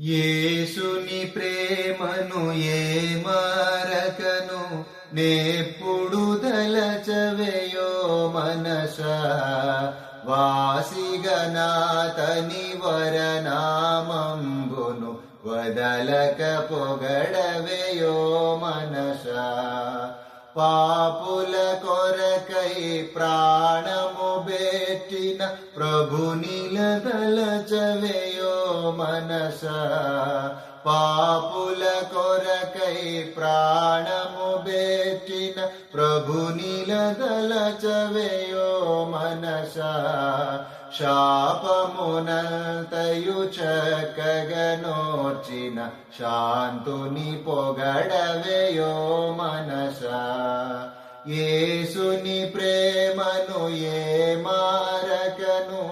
యేసుని ప్రేమను ఏ మారకను నేప్పుడు దలచవేయో మనస. వాసిగనాతని వరనామంబును వదలక పొగడవేయో మనస. పాపుల కొరకై ప్రాణము బెట్టిన ప్రభు నిలదలచవేయో మనస. పాపుల కొరకై ప్రాణము బెట్టిన ప్రభు నిలదలచవేయో మనస. శాపమునంతయు చక్కగనోర్చిన శాంతుని పొగడవేయో మనస ఏసుని ప్రేమను ఏ మారకను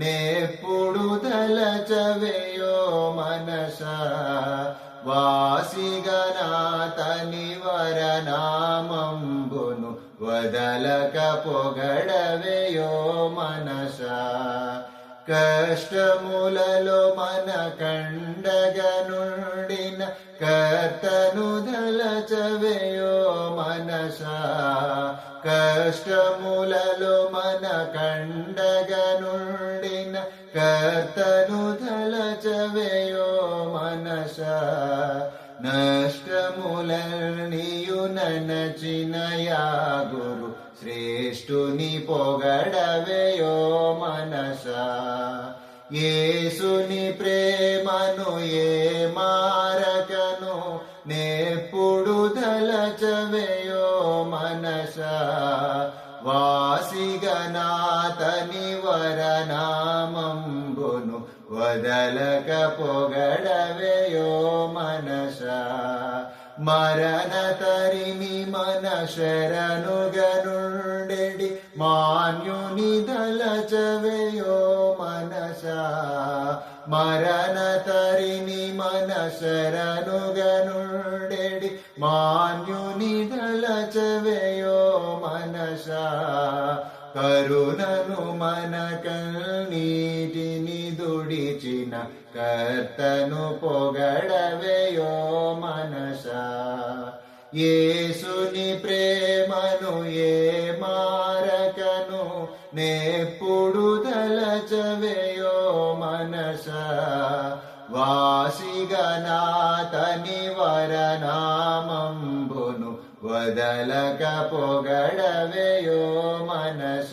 నేప్పుడు తలచవేయో మనస వాసిగనాతని వరనామంబును వదలక పొగడవేయో మనస కష్టములలో మన కండగనుండిన కర్తను దలచవేయో మనస కష్టములలో మన కండగనుండిన కర్తను దలచవేయో మనస నా ననచినయా గురు శ్రేష్ఠుని పొగడవేయో మనస. ఏసుని ప్రేమను ఏ మారకను నేప్పుడు దలచవేయో మనస. వాసిగనాతని వరనామం వదలక పొగడవేయో మనస. మరణ తరిమి మన శరణుగనుండెడి మాన్యుని దళచవేయో మనస. మరణ తరిని మన శరణుగనుండెడి మాన్యుని దళచవేయో మనస. కరుణను మన కన్నీటిని దుడిచిన కర్తను పొగడవేయో మనస యేసుని ప్రేమను ఏ మారకను నేప్పుడు దలచవేయో మనస వాసిగనాతని వరనామంబును వదలక పొగడవేయో మనస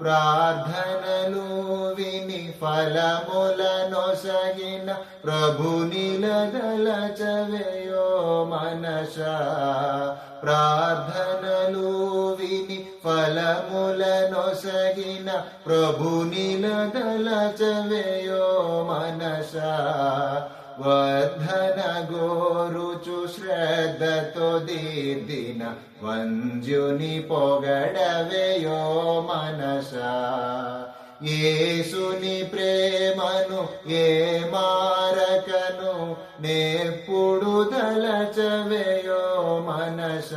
ప్రార్థనలు విని ఫలములనొసగిన ప్రభు నిలదలచవేయో మనస. ప్రార్థనలు విని ఫలములనొసగిన ప్రభు నిలదలచవేయో మనస. వర్ధన శ్రద్ధతో దీర్దిన వంజుని పొగడవేయో మనస. యేసుని ప్రేమను ఏ మారకను నేప్పుడు దలచవేయో మనస.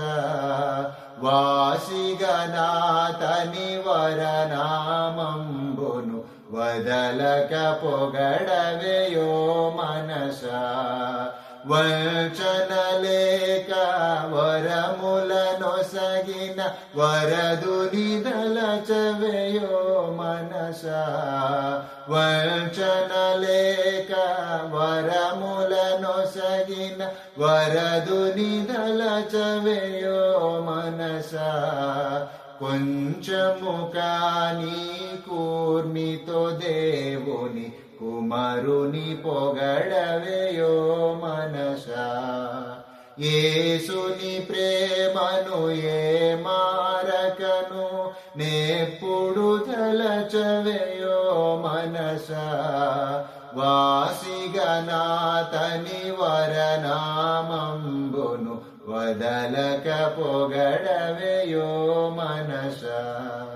వాసిగనాతని వరనామంబును వదలక పొగడవేయో మనస. వచనలేక వరములనొసగిన వరదుని దలచవేయో మనస. వచనలేక వరములనొసగిన వరదుని దలచవేయో మనసా. కొంచెము కాని కూర్మితో దేవుని కుమారుని పొగడవేయో మనస. యేసుని ప్రేమను ఏ మారకను నేప్పుడు తలచవేయో మనస. వాసిగనాతని వరనామంబును వదలక పొగడవేయో మనసా.